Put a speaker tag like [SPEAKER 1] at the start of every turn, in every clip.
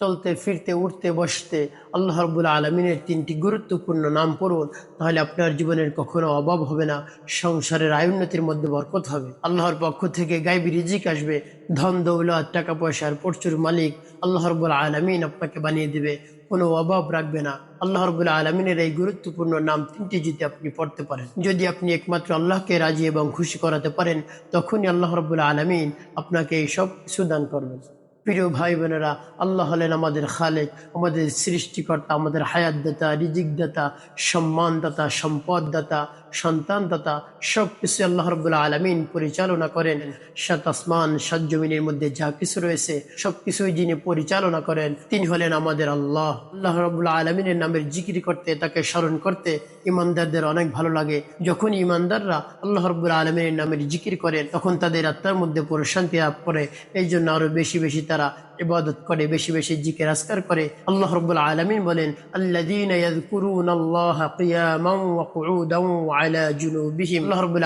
[SPEAKER 1] চলতে, ফিরতে, উঠতে, বসতে আল্লাহ রব্বুল আলমিনের তিনটি গুরুত্বপূর্ণ নাম পড়ুন, তাহলে আপনার জীবনের কখনো অভাব হবে না, সংসারের আয়োন্নতির মধ্যে বরকত হবে। আল্লাহর পক্ষ থেকে গাইবি রিজিক আসবে, ধন, দৌলত, টাকা পয়সার প্রচুর মালিক আল্লাহ রব্বুল আলমিন আপনাকে বানিয়ে দিবে, কোনো অভাব রাখবে না। আল্লাহ রবুল্লা আলমিনের এই গুরুত্বপূর্ণ নাম তিনটি যদি আপনি পড়তে পারেন, যদি আপনি একমাত্র আল্লাহকে রাজি এবং খুশি করাতে পারেন, তখনই আল্লাহ রবুল্লা আলমিন আপনাকে এই সব কিছু দান করবেন। প্রিয় ভাই বোনেরা আল্লাহ হলেন আমাদের খালেক, আমাদের সৃষ্টিকর্তা, আমাদের হায়াত দাতা রিজিক দাতা সম্মান দাতা সম্পদ দাতা সন্তান দাতা সব কিছু আল্লাহ রবুল্লা আলমিন পরিচালনা করেন। সাত আসমান, সাত জমিনের মধ্যে যা কিছু রয়েছে সব কিছুই যিনি পরিচালনা করেন, তিনি হলেন আমাদের আল্লাহ। আল্লাহ রবুল্লা আলমিনের নামের জিকির করতে, তাকে স্মরণ করতে ইমানদারদের অনেক ভালো লাগে। যখন ইমানদাররা আল্লাহ রবুল্লা আলমিনের নামের জিকির করেন তখন তাদের আত্মার মধ্যে প্রশান্তি লাভ করে। এই জন্য আরও বেশি বেশি তারা যারা ইবাদত করে, বেশি বেশি জিকির আসকার করে। আল্লাহ রব্বুল আলমিন বলেন আল্লাহ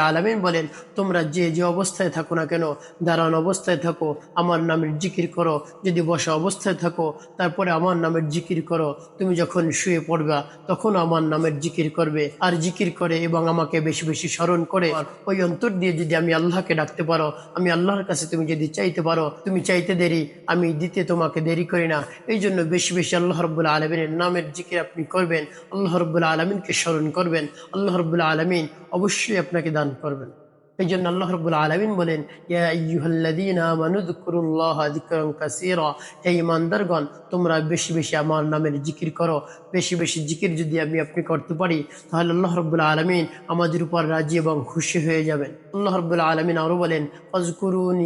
[SPEAKER 1] আলমিন বলেন, তোমরা যে যে অবস্থায় থাকো না কেন, দাঁড়ানো অবস্থায় থাকো, আমার নামের জিকির করো। যদি বসা অবস্থায় থাকো, তারপরে আমার নামের জিকির করো। তুমি যখন শুয়ে পড়বা, তখন আমার নামের জিকির করবে। আর জিকির করে এবং আমাকে বেশি বেশি স্মরণ করে, ওই অন্তর দিয়ে যদি আমি আল্লাহকে ডাকতে পারো, আমি আল্লাহর কাছে তুমি যদি চাইতে পারো, তুমি চাইতে দেরি, আমি দিতে তোমাকে দেরি করি না। এই জন্য বেশি বেশি আল্লাহ রব্বুল আলমিনের নামের জিকির আপনি করবেন। আল্লাহ রব্বুল আলমিনকে স্মরণ করবেন। আল্লাহ রব্বুল আলমিন অবশ্যই আপনাকে দান করবেন। এই জন্য আল্লাহ রব্বুল আলমিন বলেন কাসীরা হে তোমরা বেশি বেশি আমার নামের জিকির করো। বেশি বেশি জিকির যদি আমি আপনি করতে পারি, তাহলে আল্লাহ রব্বুল আলমিন আমাদের উপর রাজি এবং খুশি হয়ে যাবেন। আল্লাহ রব্বুল আলমিন আরও বলেন ফজকুরুন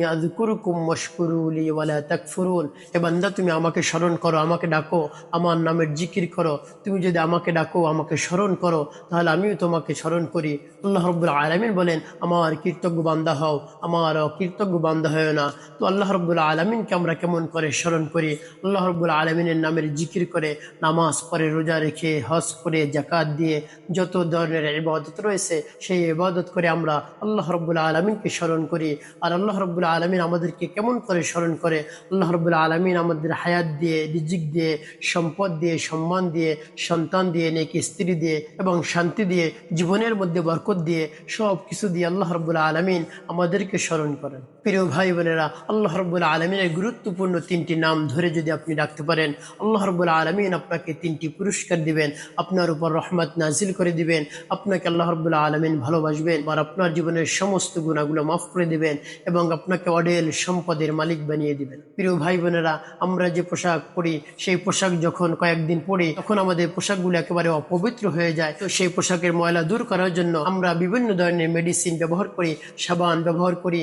[SPEAKER 1] হে বান্দা, তুমি আমাকে স্মরণ করো, আমাকে ডাকো, আমার নামের জিকির করো। তুমি যদি আমাকে ডাকো, আমাকে স্মরণ করো, তাহলে আমিও তোমাকে স্মরণ করি। আল্লাহ রব্বুল আলমিন বলেন, আমার কৃতজ্ঞ বান্দা হও আমার কৃতজ্ঞ বান্দা হয় না। তো আল্লাহ রব্বুল আলমিনকে আমরা কেমন করে স্মরণ করি? আল্লাহ রব্বুল আলমিনের নামের জিকির করে নামাজ পরে রোজা রেখে, হজ করে জাকাত দিয়ে যত ধরনের ইবাদত রয়েছে, সেই ইবাদত করে আমরা আল্লাহ রব্বুল আলমিনকে স্মরণ করি। আর আল্লাহ রব্বুল আলমিন আমাদেরকে কেমন করে স্মরণ করে? আল্লাহ রব্বুল আলমিন আমাদের হায়াত দিয়ে, রিজিক দিয়ে, সম্পদ দিয়ে, সম্মান দিয়ে, সন্তান দিয়ে, নেকি স্ত্রী দিয়ে এবং শান্তি দিয়ে, জীবনের মধ্যে বরকত দিয়ে সব কিছু দিয়ে আল্লাহ রব্বুল আলমিন আমাদেরকে স্মরণ করেন। প্রিয় ভাই বোনেরা, আল্লাহ রব্বুল আলমিনের গুরুত্বপূর্ণ তিনটি নাম ধরে যদি আপনি রাখতে পারেন, আল্লাহ রব্বুল আলমিন আপনাকে তিনটি পুরস্কার দিবেন, আপনার উপর রহমত নাজিল করে দিবেন, আপনাকে আল্লাহ রব্বুল আলমিন ভালোবাসবেন, আর আপনার জীবনের সমস্ত গুণাগুলো মাফ করে দিবেন এবং আপনাকে অডেল সম্পদের মালিক বানিয়ে দিবেন। প্রিয় ভাই বোনেরা, আমরা যে পোশাক পরি, সেই পোশাক যখন কয়েকদিন পরি, তখন আমাদের পোশাকগুলো একেবারে অপবিত্র হয়ে যায়। তো সেই পোশাকের ময়লা দূর করার জন্য আমরা বিভিন্ন ধরনের মেডিসিন ব্যবহার করি সাবান ব্যবহার করি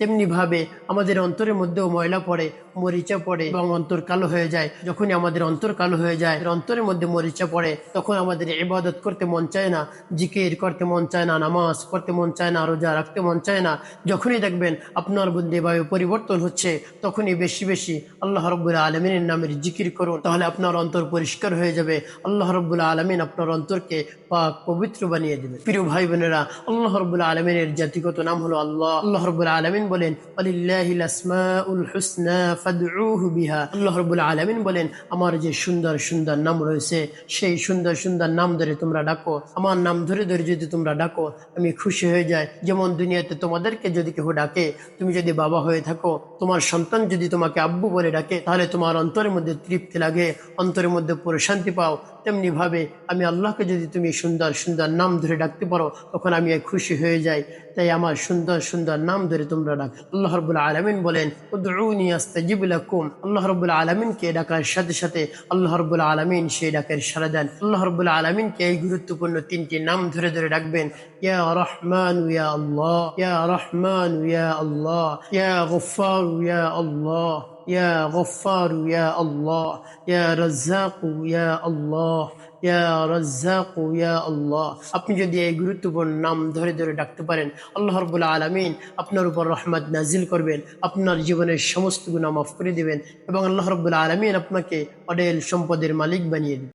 [SPEAKER 1] তেমনিভাবে আমাদের অন্তরের মধ্যেও ময়লা পড়ে। মরিচা পড়ে এবং অন্তর কালো হয়ে যায়। যখনই আমাদের অন্তর কালো হয়ে যায়, অন্তরের মধ্যে মরিচা পড়ে, তখন আমাদের ইবাদত করতে মন চায় না, জিকির করতে মন চায় না, নামাজ পড়তে মন চায় না, রোজা রাখতে মন চায় না। যখনই দেখবেন আপনার বুদ্ধি বায়ু পরিবর্তন হচ্ছে, তখনই বেশি বেশি আল্লাহ রব্বুল আলমিনের নামের জিকির করুন, তাহলে আপনার অন্তর পরিষ্কার হয়ে যাবে। আল্লাহ রব্বুল আলমিন আপনার অন্তরকে পাক, পবিত্র বানিয়ে দেবে। প্রিয় ভাই বোনেরা আল্লাহ রব্বুল আলমিনের জাতিগত নাম হলো আল্লাহ। আল্লাহ রব্বুল আলমিন বলেন ফাদউহু আল্লাহ রাব্বুল আলামিন বলেন, আমার যে সুন্দর সুন্দর নাম রয়েছে, সেই সুন্দর সুন্দর নাম ধরে তোমরা ডাকো। আমার নাম ধরে ধরে যদি তোমরা ডাকো, আমি খুশি হয়ে যাই। যেমন দুনিয়াতে তোমাদেরকে যদি কেউ ডাকে, তুমি যদি বাবা হয়ে থাকো, তোমার সন্তান যদি তোমাকে আব্বু বলে ডাকে, তাহলে তোমার অন্তরের মধ্যে তৃপ্তি লাগে, অন্তরের মধ্যে প্রশান্তি পাও। তেমনি ভাবে আমি আল্লাহকে যদি তুমি সুন্দর সুন্দর নাম ধরে ডাকতে পারো, তখন আমি খুশি হয়ে যাই। তাই আমার সুন্দর সুন্দর নাম ধরে তোমরা ডাক। আল্লাহ রবুল্লা আলমিন বলেন, উদউনি আস্তাজিব লাকুম আল্লাহ রবুল্লা আলমিনকে ডাকার সাথে সাথে আল্লাহ রবুল্লা আলমিন সেই ডাকের সারা দেন। আল্লাহ রবুল্লা আলমিনকে এই গুরুত্বপূর্ণ তিনটি নাম ধরে ধরে ডাকবেন। ইয়া রহমান, ইয়া আল্লাহ। ইয়া রহমান, ইয়া আল্লাহ। ইয়া গফার ইয়া আল্লাহ। يا غفار يا الله يا رزاق يا الله ইয়া রাজ্জাকু ইয়া আল্লাহ আপনি যদি এই গুরুত্বপূর্ণ নাম ধরে ধরে ডাকতে পারেন আল্লাহ রব্বুল আলমিন আপনার উপর রহমত নাজিল করবেন আপনার জীবনের সমস্ত গুণা মাফ করে দিবেন এবং আল্লাহ রব্বুল আলমিন আপনাকে অডেল সম্পদের মালিক বানিয়ে দেবেন